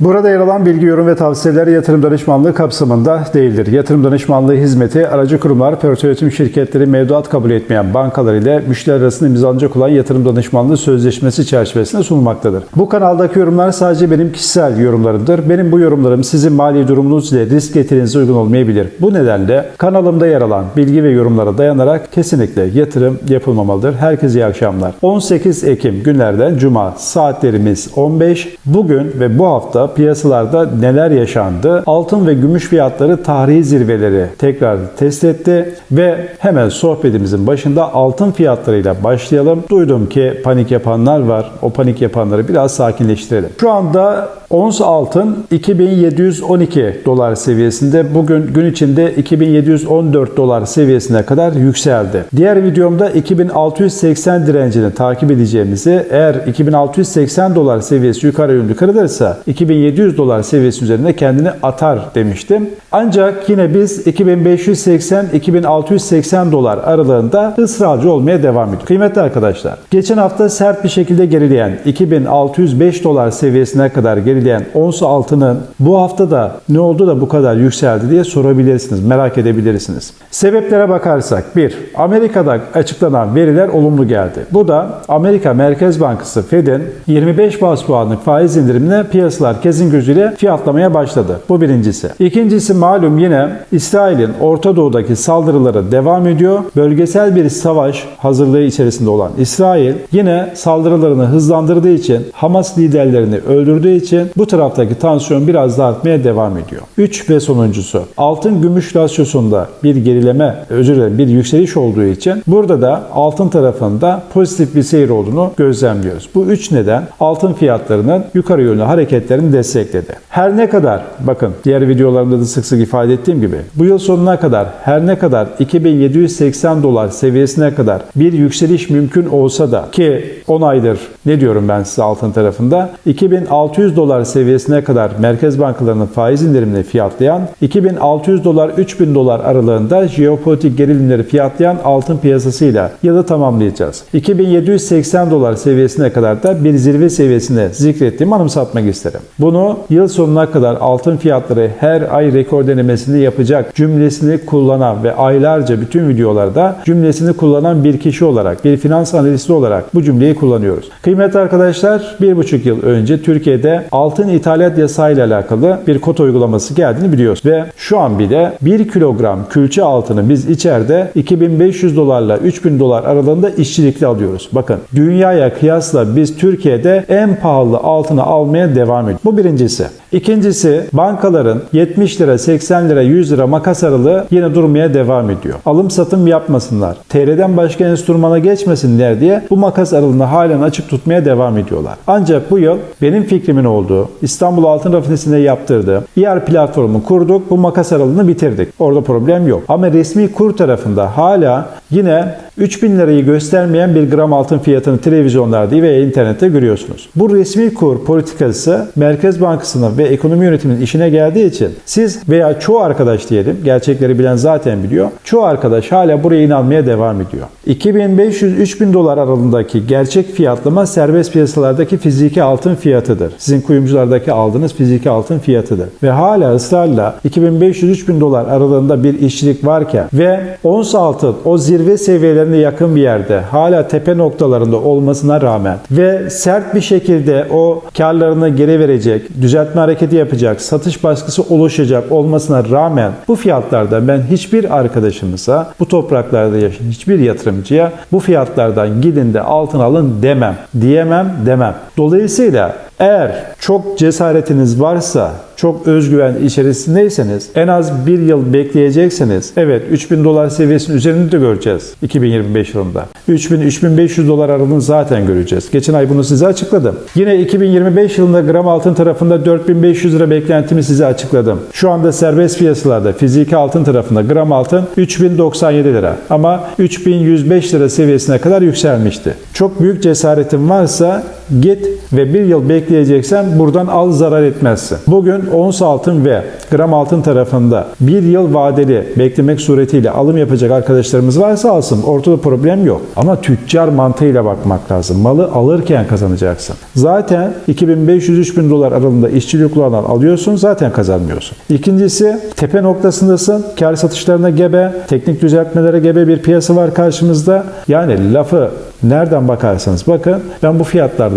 Burada yer alan bilgi, yorum ve tavsiyeler yatırım danışmanlığı kapsamında değildir. Yatırım danışmanlığı hizmeti aracı kurumlar, yönetim şirketleri mevduat kabul etmeyen bankalar ile müşteri arasında imzalanacak olan yatırım danışmanlığı sözleşmesi çerçevesinde sunulmaktadır. Bu kanaldaki yorumlar sadece benim kişisel yorumlarımdır. Benim bu yorumlarım sizin mali durumunuz ile risk getirinize uygun olmayabilir. Bu nedenle kanalımda yer alan bilgi ve yorumlara dayanarak kesinlikle yatırım yapılmamalıdır. Herkese iyi akşamlar. 18 Ekim günlerden Cuma saatlerimiz 15. Bugün ve bu hafta piyasalarda neler yaşandı? Altın ve gümüş fiyatları tarihi zirveleri tekrar test etti ve hemen sohbetimizin başında altın fiyatlarıyla başlayalım. Duydum ki panik yapanlar var. O panik yapanları biraz sakinleştirelim. Şu anda ons altın 2712 dolar seviyesinde. Bugün gün içinde 2714 dolar seviyesine kadar yükseldi. Diğer videomda 2680 direncini takip edeceğimizi eğer 2680 dolar seviyesi yukarı yönlü kırılırsa 2700 dolar seviyesi üzerinde kendini atar demiştim. Ancak yine biz 2580-2680 dolar aralığında ısrarcı olmaya devam ediyoruz. Kıymetli arkadaşlar, geçen hafta sert bir şekilde gerileyen 2605 dolar seviyesine kadar gerileyen ons altının bu hafta da ne oldu da bu kadar yükseldi diye sorabilirsiniz, merak edebilirsiniz. Sebeplere bakarsak 1. Amerika'da açıklanan veriler olumlu geldi. Bu da Amerika Merkez Bankası Fed'in 25 bas puanlık faiz indirimine piyasalar kesin gözüyle fiyatlamaya başladı. Bu birincisi. İkincisi malum yine İsrail'in Orta Doğu'daki saldırıları devam ediyor. Bölgesel bir savaş hazırlığı içerisinde olan İsrail yine saldırılarını hızlandırdığı için Hamas liderlerini öldürdüğü için bu taraftaki tansiyon biraz da artmaya devam ediyor. 3 ve sonuncusu. Altın gümüş rasyosunda bir gerileme, özür dilerim bir yükseliş olduğu için burada da altın tarafında pozitif bir seyir olduğunu gözlemliyoruz. Bu üç neden altın fiyatlarının yukarı yönlü hareketlerini destekledi. Her ne kadar bakın diğer videolarımda da sık sık ifade ettiğim gibi bu yıl sonuna kadar her ne kadar 2780 dolar seviyesine kadar bir yükseliş mümkün olsa da ki 10 aydır ne diyorum ben size altın tarafında 2600 dolar seviyesine kadar merkez bankalarının faiz indirimini fiyatlayan 2600 dolar 3000 dolar aralığında jeopolitik gerilimleri fiyatlayan altın piyasasıyla yılı tamamlayacağız. 2780 dolar seviyesine kadar da bir zirve seviyesine zikrettiğimi anımsatmak isterim. Bunu yıl sonuna kadar altın fiyatları her ay rekor denemesini yapacak cümlesini kullanan ve aylarca bütün videolarda cümlesini kullanan bir kişi olarak, bir finans analisti olarak bu cümleyi kullanıyoruz. Kıymetli arkadaşlar, bir buçuk yıl önce Türkiye'de altın ithalat yasayla alakalı bir kota uygulaması geldiğini biliyoruz. Ve şu an bile 1 kilogram külçe altını biz içeride 2500 dolarla 3000 dolar aralığında işçilikli alıyoruz. Bakın dünyaya kıyasla biz Türkiye'de en pahalı altını almaya devam ediyoruz. Bu birincisi. İkincisi bankaların 70 lira, 80 lira, 100 lira makas aralığı yine durmaya devam ediyor. Alım satım yapmasınlar. TL'den başka enstrümana geçmesinler diye bu makas aralığını halen açık tutmaya devam ediyorlar. Ancak bu yıl benim fikrimin olduğu İstanbul Altın Rafinesi'nde yaptırdığı IR platformu kurduk. Bu makas aralığını bitirdik. Orada problem yok. Ama resmi kur tarafında hala yine 3000 lirayı göstermeyen bir gram altın fiyatını televizyonlarda ve internette görüyorsunuz. Bu resmi kur politikası Merkez Bankası'nın ve ekonomi yönetiminin işine geldiği için siz veya çoğu arkadaş diyelim, gerçekleri bilen zaten biliyor. Çoğu arkadaş hala buraya inanmaya devam ediyor. 2500-3000 dolar aralığındaki gerçek fiyatlama serbest piyasalardaki fiziki altın fiyatıdır. Sizin kuyumculardaki aldığınız fiziki altın fiyatıdır. Ve hala ısrarla 2500-3000 dolar aralığında bir işçilik varken ve ons altın o zirve seviyelerine yakın bir yerde hala tepe noktalarında olmasına rağmen ve sert bir şekilde o karlarını geri verecek, düzeltme hareketi yapacak, satış baskısı oluşacak olmasına rağmen bu fiyatlarda ben hiçbir arkadaşımıza, bu topraklarda yaşayan hiçbir yatırımcıya bu fiyatlardan gidin de altın alın demem. Diyemem demem. Dolayısıyla eğer çok cesaretiniz varsa, çok özgüven içerisindeyseniz en az bir yıl bekleyeceksiniz. Evet 3000 dolar seviyesinin üzerinde de göreceğiz 2025 yılında. 3000-3500 dolar aralığını zaten göreceğiz. Geçen ay bunu size açıkladım. Yine 2025 yılında gram altın tarafında 4500 lira beklentimi size açıkladım. Şu anda serbest piyasalarda fiziki altın tarafında gram altın 3097 lira ama 3105 lira seviyesine kadar yükselmişti. Çok büyük cesaretim varsa git ve bir yıl bekleyeceksen buradan al zarar etmezsin. Bugün ons altın ve gram altın tarafında bir yıl vadeli beklemek suretiyle alım yapacak arkadaşlarımız varsa alsın. Ortada problem yok. Ama tüccar mantığıyla bakmak lazım. Malı alırken kazanacaksın. Zaten 2500-3000 dolar aralığında işçilik kullanılan alıyorsun zaten kazanmıyorsun. İkincisi tepe noktasındasın. Kar satışlarına gebe, teknik düzeltmelere gebe bir piyasa var karşımızda. Yani lafı nereden bakarsanız bakın ben bu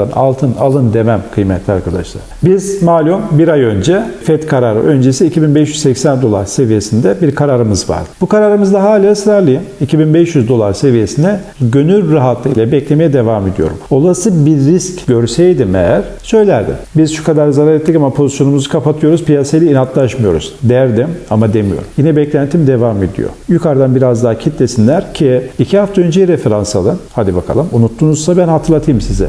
fiyatlardan altın alın demem kıymetli arkadaşlar. Biz malum bir ay önce FED kararı öncesi 2580 dolar seviyesinde bir kararımız var. Bu kararımızda hala ısrarlıyım. 2500 dolar seviyesine gönül rahatlığıyla beklemeye devam ediyorum. Olası bir risk görseydim eğer söylerdim. Biz şu kadar zarar ettik ama pozisyonumuzu kapatıyoruz. Piyasayla inatlaşmıyoruz derdim ama demiyorum. Yine beklentim devam ediyor. Yukarıdan biraz daha kitlesinler ki iki hafta önce referans alın. Hadi bakalım. Unuttunuzsa ben hatırlatayım size.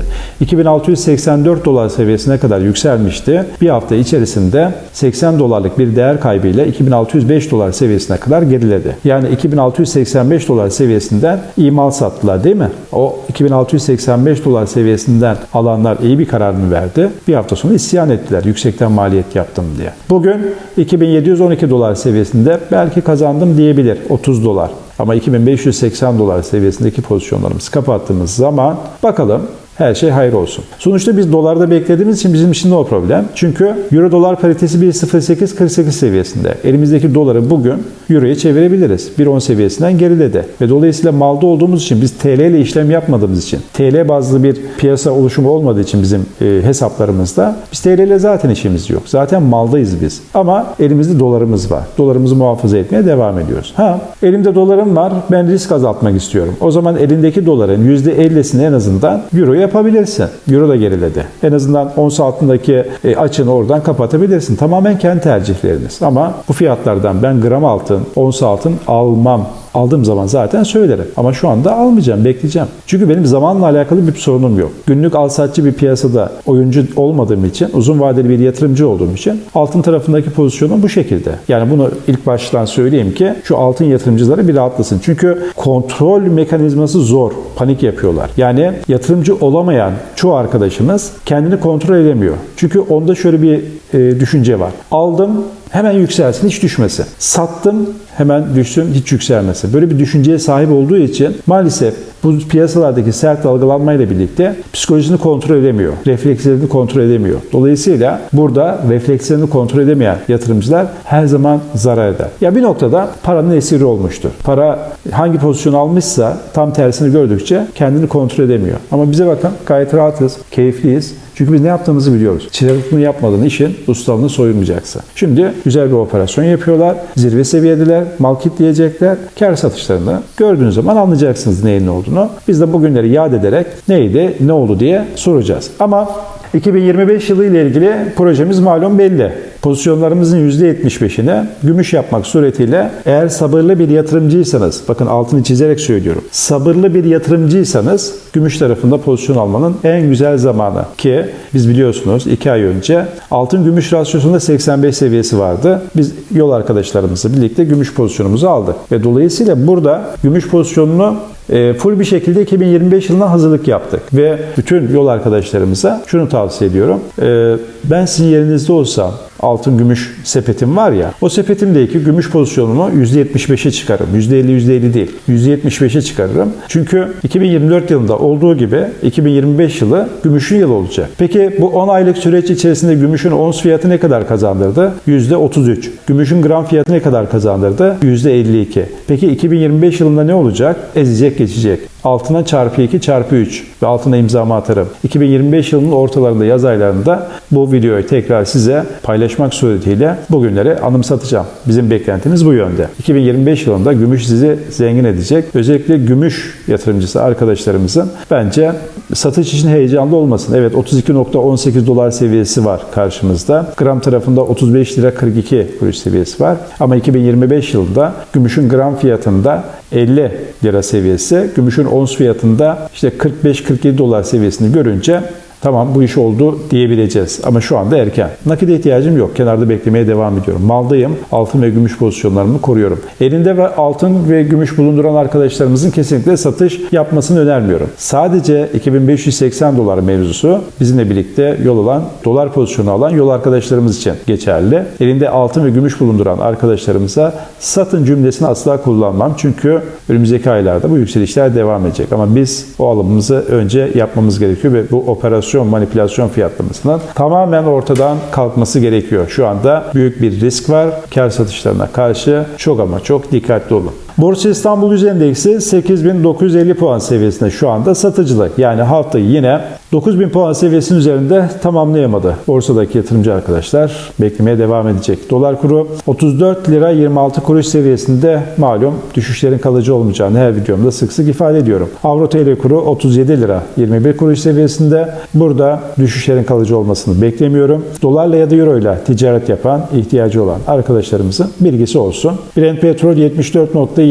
2684 dolar seviyesine kadar yükselmişti. Bir hafta içerisinde 80 dolarlık bir değer kaybıyla 2605 dolar seviyesine kadar geriledi. Yani 2685 dolar seviyesinden imal sattılar değil mi? O 2685 dolar seviyesinden alanlar iyi bir karar mı verdi? Bir hafta sonra isyan ettiler yüksekten maliyet yaptım diye. Bugün 2712 dolar seviyesinde belki kazandım diyebilir 30 dolar. Ama 2580 dolar seviyesindeki pozisyonlarımızı kapattığımız zaman bakalım her şey hayır olsun. Sonuçta biz dolarda beklediğimiz için bizim için o problem. Çünkü euro dolar paritesi 1.0848 seviyesinde. Elimizdeki doları bugün euroya çevirebiliriz. 1.10 seviyesinden geriledi. Ve dolayısıyla malda olduğumuz için biz TL ile işlem yapmadığımız için TL bazlı bir piyasa oluşumu olmadığı için bizim e, hesaplarımızda biz TL ile zaten işimiz yok. Zaten maldayız biz. Ama elimizde dolarımız var. Dolarımızı muhafaza etmeye devam ediyoruz. Ha elimde dolarım var. Ben risk azaltmak istiyorum. O zaman elindeki doların %50'sini en azından euroya yapabilirsin. Euro da geriledi. En azından ons altındaki e, açını oradan kapatabilirsin. Tamamen kendi tercihleriniz. Ama bu fiyatlardan ben gram altın, ons altın almam. Aldığım zaman zaten söylerim. Ama şu anda almayacağım, bekleyeceğim. Çünkü benim zamanla alakalı bir sorunum yok. Günlük alsatçı bir piyasada oyuncu olmadığım için, uzun vadeli bir yatırımcı olduğum için altın tarafındaki pozisyonum bu şekilde. Yani bunu ilk baştan söyleyeyim ki şu altın yatırımcıları bir rahatlasın. Çünkü kontrol mekanizması zor. Panik yapıyorlar. Yani yatırımcı olamayan çoğu arkadaşımız kendini kontrol edemiyor. Çünkü onda şöyle bir e, düşünce var. Aldım, hemen yükselsin, hiç düşmesin. Sattım, hemen düşsün, hiç yükselmesin. Böyle bir düşünceye sahip olduğu için maalesef bu piyasalardaki sert dalgalanmayla birlikte psikolojisini kontrol edemiyor. Reflekslerini kontrol edemiyor. Dolayısıyla burada reflekslerini kontrol edemeyen yatırımcılar her zaman zarar eder. Ya bir noktada paranın esiri olmuştur. Para hangi pozisyon almışsa tam tersini gördükçe kendini kontrol edemiyor. Ama bize bakın gayet rahatız, keyifliyiz. Çünkü biz ne yaptığımızı biliyoruz. Çıraklığı yapmadığın işin ustalığını soyulmayacaksın. Şimdi güzel bir operasyon yapıyorlar. Zirve seviyedeler. Mal kitleyecekler. Kar satışlarını gördüğünüz zaman anlayacaksınız neyin ne olduğunu. Biz de bugünleri yad ederek neydi, ne oldu diye soracağız. Ama 2025 yılı ile ilgili projemiz malum belli. Pozisyonlarımızın %75'ini gümüş yapmak suretiyle eğer sabırlı bir yatırımcıysanız, bakın altını çizerek söylüyorum. Sabırlı bir yatırımcıysanız gümüş tarafında pozisyon almanın en güzel zamanı. Ki biz biliyorsunuz 2 ay önce altın gümüş rasyosunda 85 seviyesi vardı. Biz yol arkadaşlarımızla birlikte gümüş pozisyonumuzu aldık. Ve dolayısıyla burada gümüş pozisyonunu e, full bir şekilde 2025 yılına hazırlık yaptık. Ve bütün yol arkadaşlarımıza şunu tavsiye ediyorum. E, ben sizin yerinizde olsam altın gümüş sepetim var ya o sepetimdeki gümüş pozisyonumu %75'e çıkarırım. %50 %50 değil. %75'e çıkarırım. Çünkü 2024 yılında olduğu gibi 2025 yılı gümüşün yılı olacak. Peki bu 10 aylık süreç içerisinde gümüşün ons fiyatı ne kadar kazandırdı? %33. Gümüşün gram fiyatı ne kadar kazandırdı? %52. Peki 2025 yılında ne olacak? Ezecek geçecek. Altına çarpı 2 çarpı 3 ve altına imzamı atarım. 2025 yılının ortalarında yaz aylarında bu videoyu tekrar size paylaşmak suretiyle bugünleri anımsatacağım. Bizim beklentimiz bu yönde. 2025 yılında gümüş sizi zengin edecek. Özellikle gümüş yatırımcısı arkadaşlarımızın bence satış için heyecanlı olmasın. Evet 32.18 dolar seviyesi var karşımızda. Gram tarafında 35 lira 42 kuruş seviyesi var. Ama 2025 yılında gümüşün gram fiyatında 50 lira seviyesi, gümüşün ons fiyatında işte 45-47 dolar seviyesini görünce tamam bu iş oldu diyebileceğiz. Ama şu anda erken. Nakide ihtiyacım yok. Kenarda beklemeye devam ediyorum. Maldayım. Altın ve gümüş pozisyonlarımı koruyorum. Elinde ve altın ve gümüş bulunduran arkadaşlarımızın kesinlikle satış yapmasını önermiyorum. Sadece 2580 dolar mevzusu bizimle birlikte yol alan, dolar pozisyonu alan yol arkadaşlarımız için geçerli. Elinde altın ve gümüş bulunduran arkadaşlarımıza satın cümlesini asla kullanmam. Çünkü önümüzdeki aylarda bu yükselişler devam edecek. Ama biz o alımımızı önce yapmamız gerekiyor ve bu operasyon manipülasyon fiyatlamasının tamamen ortadan kalkması gerekiyor. Şu anda büyük bir risk var. Kar satışlarına karşı çok ama çok dikkatli olun. Borsa İstanbul Yüz Endeksi 8950 puan seviyesinde şu anda satıcılı. Yani haftayı yine 9000 puan seviyesinin üzerinde tamamlayamadı. Borsadaki yatırımcı arkadaşlar beklemeye devam edecek. Dolar kuru 34 lira 26 kuruş seviyesinde malum düşüşlerin kalıcı olmayacağını her videomda sık sık ifade ediyorum. Avro TL kuru 37 lira 21 kuruş seviyesinde. Burada düşüşlerin kalıcı olmasını beklemiyorum. Dolarla ya da euro ile ticaret yapan, ihtiyacı olan arkadaşlarımızın bilgisi olsun. Brent petrol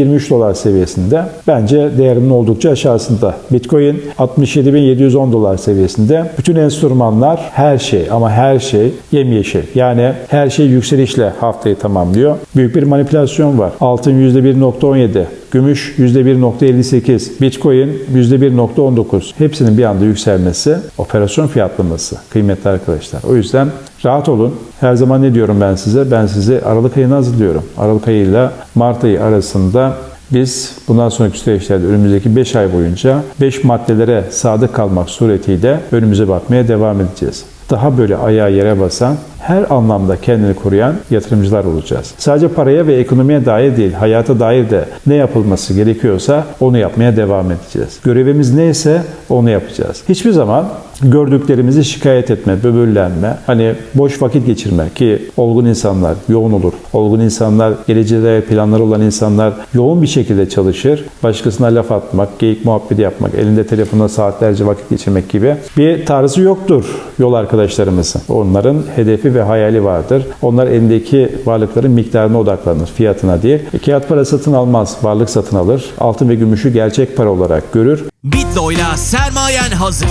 74.23 dolar seviyesinde. Bence değerinin oldukça aşağısında. Bitcoin 67.710 dolar seviyesinde. Bütün enstrümanlar her şey ama her şey yemyeşil. Yani her şey yükselişle haftayı tamamlıyor. Büyük bir manipülasyon var. Altın %1.17, Gümüş %1.58, Bitcoin %1.19. Hepsinin bir anda yükselmesi, operasyon fiyatlaması kıymetli arkadaşlar. O yüzden rahat olun. Her zaman ne diyorum ben size? Ben sizi Aralık ayına hazırlıyorum. Aralık ayıyla Mart ayı arasında biz bundan sonraki süreçlerde önümüzdeki 5 ay boyunca 5 maddelere sadık kalmak suretiyle önümüze bakmaya devam edeceğiz. Daha böyle ayağı yere basan, her anlamda kendini koruyan yatırımcılar olacağız. Sadece paraya ve ekonomiye dair değil, hayata dair de ne yapılması gerekiyorsa onu yapmaya devam edeceğiz. Görevimiz neyse onu yapacağız. Hiçbir zaman gördüklerimizi şikayet etme, böbürlenme, hani boş vakit geçirme ki olgun insanlar yoğun olur. Olgun insanlar, geleceğe planları olan insanlar yoğun bir şekilde çalışır. Başkasına laf atmak, geyik muhabbeti yapmak, elinde telefonla saatlerce vakit geçirmek gibi bir tarzı yoktur yol arkadaşlarımızın. Onların hedefi ve hayali vardır. Onlar elindeki varlıkların miktarına odaklanır, fiyatına değil. E, kağıt para satın almaz, varlık satın alır. Altın ve gümüşü gerçek para olarak görür. Bitlo ile sermayen hazır.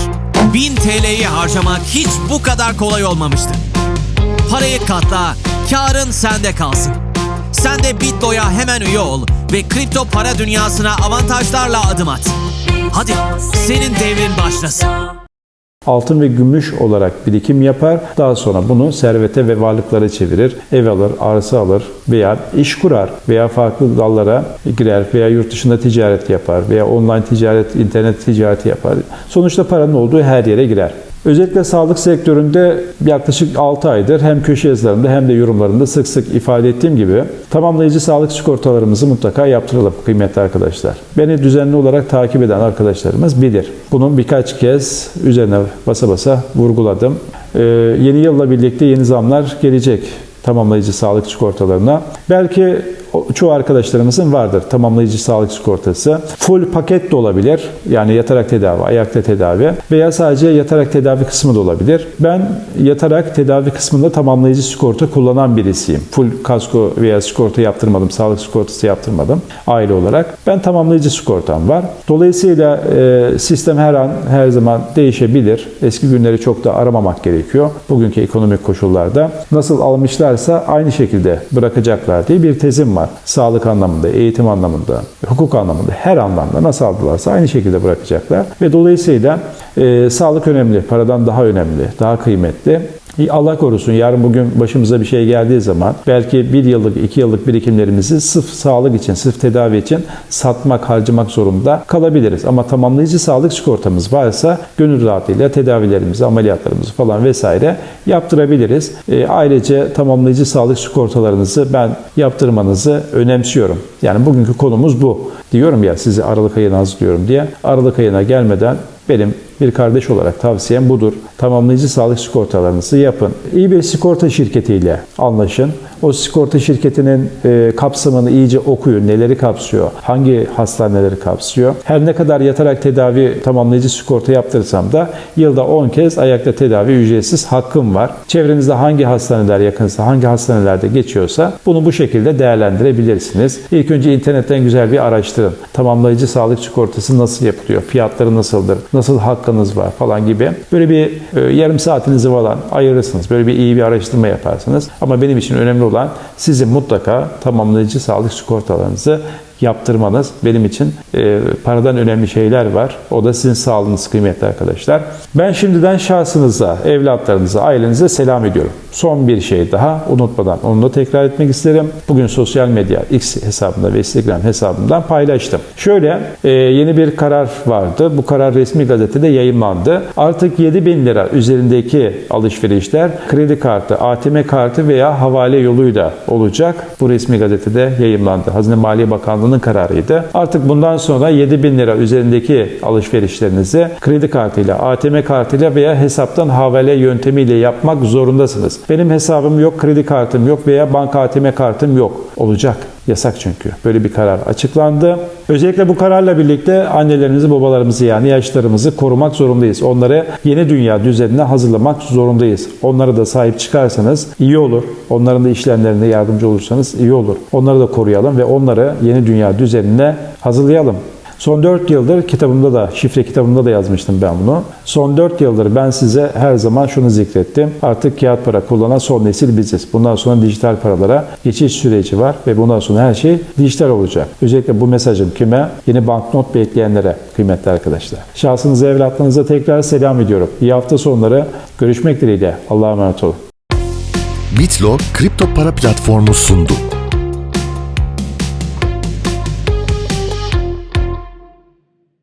1000 TL'yi harcamak hiç bu kadar kolay olmamıştı. Parayı katla, karın sende kalsın. Sen de Bitlo'ya hemen üye ol ve kripto para dünyasına avantajlarla adım at. Hadi senin devrin başlasın. Altın ve gümüş olarak birikim yapar. Daha sonra bunu servete ve varlıklara çevirir. Ev alır, arsa alır veya iş kurar veya farklı dallara girer veya yurt dışında ticaret yapar veya online ticaret, internet ticareti yapar. Sonuçta paranın olduğu her yere girer. Özellikle sağlık sektöründe yaklaşık 6 aydır hem köşe yazılarımda hem de yorumlarımda sık sık ifade ettiğim gibi tamamlayıcı sağlık sigortalarımızı mutlaka yaptıralım kıymetli arkadaşlar. Beni düzenli olarak takip eden arkadaşlarımız bilir. Bunun birkaç kez üzerine basa basa vurguladım. Ee, yeni yılla birlikte yeni zamlar gelecek tamamlayıcı sağlık sigortalarına. Belki çoğu arkadaşlarımızın vardır tamamlayıcı sağlık sigortası. Full paket de olabilir. Yani yatarak tedavi, ayakta tedavi veya sadece yatarak tedavi kısmı da olabilir. Ben yatarak tedavi kısmında tamamlayıcı sigorta kullanan birisiyim. Full kasko veya sigorta yaptırmadım, sağlık sigortası yaptırmadım aile olarak. Ben tamamlayıcı sigortam var. Dolayısıyla e, sistem her an her zaman değişebilir. Eski günleri çok da aramamak gerekiyor. Bugünkü ekonomik koşullarda nasıl almışlarsa aynı şekilde bırakacaklar diye bir tezim var. Sağlık anlamında, eğitim anlamında, hukuk anlamında her anlamda nasıl aldılarsa aynı şekilde bırakacaklar. Ve dolayısıyla e, sağlık önemli, paradan daha önemli, daha kıymetli. Allah korusun yarın bugün başımıza bir şey geldiği zaman belki bir yıllık, iki yıllık birikimlerimizi sırf sağlık için, sırf tedavi için satmak, harcamak zorunda kalabiliriz. Ama tamamlayıcı sağlık sigortamız varsa gönül rahatlığıyla tedavilerimizi, ameliyatlarımızı falan vesaire yaptırabiliriz. E, ayrıca tamamlayıcı sağlık sigortalarınızı ben yaptırmanızı önemsiyorum. Yani bugünkü konumuz bu. Diyorum ya sizi Aralık ayına hazırlıyorum diye. Aralık ayına gelmeden benim bir kardeş olarak tavsiyem budur. Tamamlayıcı sağlık sigortalarınızı yapın. İyi bir sigorta şirketiyle anlaşın. O sigorta şirketinin e, kapsamını iyice okuyun. Neleri kapsıyor? Hangi hastaneleri kapsıyor? Her ne kadar yatarak tedavi tamamlayıcı sigorta yaptırsam da yılda 10 kez ayakta tedavi ücretsiz hakkım var. Çevrenizde hangi hastaneler yakınsa, hangi hastanelerde geçiyorsa bunu bu şekilde değerlendirebilirsiniz. İlk önce internetten güzel bir araştırın. Tamamlayıcı sağlık sigortası nasıl yapılıyor? Fiyatları nasıldır? Nasıl hakkınız var falan gibi. Böyle bir e, yarım saatinizi falan ayırırsınız. Böyle bir iyi bir araştırma yaparsınız. Ama benim için önemli olan sizin mutlaka tamamlayıcı sağlık sigortalarınızı yaptırmanız benim için e, paradan önemli şeyler var. O da sizin sağlığınız kıymetli arkadaşlar. Ben şimdiden şahsınıza, evlatlarınıza, ailenize selam ediyorum. Son bir şey daha unutmadan onu da tekrar etmek isterim. Bugün sosyal medya X hesabımda ve Instagram hesabımdan paylaştım. Şöyle e, yeni bir karar vardı. Bu karar resmi gazetede yayınlandı. Artık 7 bin lira üzerindeki alışverişler kredi kartı, ATM kartı veya havale yoluyla olacak. Bu resmi gazetede yayınlandı. Hazine Maliye Bakanlığı'nın kararıydı. Artık bundan sonra 7 bin lira üzerindeki alışverişlerinizi kredi kartıyla, ATM kartıyla veya hesaptan havale yöntemiyle yapmak zorundasınız. Benim hesabım yok, kredi kartım yok veya banka ATM kartım yok. Olacak. Yasak çünkü. Böyle bir karar açıklandı. Özellikle bu kararla birlikte annelerimizi, babalarımızı yani yaşlarımızı korumak zorundayız. Onları yeni dünya düzenine hazırlamak zorundayız. Onlara da sahip çıkarsanız iyi olur. Onların da işlemlerinde yardımcı olursanız iyi olur. Onları da koruyalım ve onları yeni dünya düzenine hazırlayalım. Son 4 yıldır kitabımda da, şifre kitabımda da yazmıştım ben bunu. Son 4 yıldır ben size her zaman şunu zikrettim. Artık kağıt para kullanan son nesil biziz. Bundan sonra dijital paralara geçiş süreci var ve bundan sonra her şey dijital olacak. Özellikle bu mesajım kime? Yeni banknot bekleyenlere kıymetli arkadaşlar. Şahsınıza, evlatlarınıza tekrar selam ediyorum. İyi hafta sonları. Görüşmek dileğiyle. Allah'a emanet olun. Bitlo kripto para platformu sundu.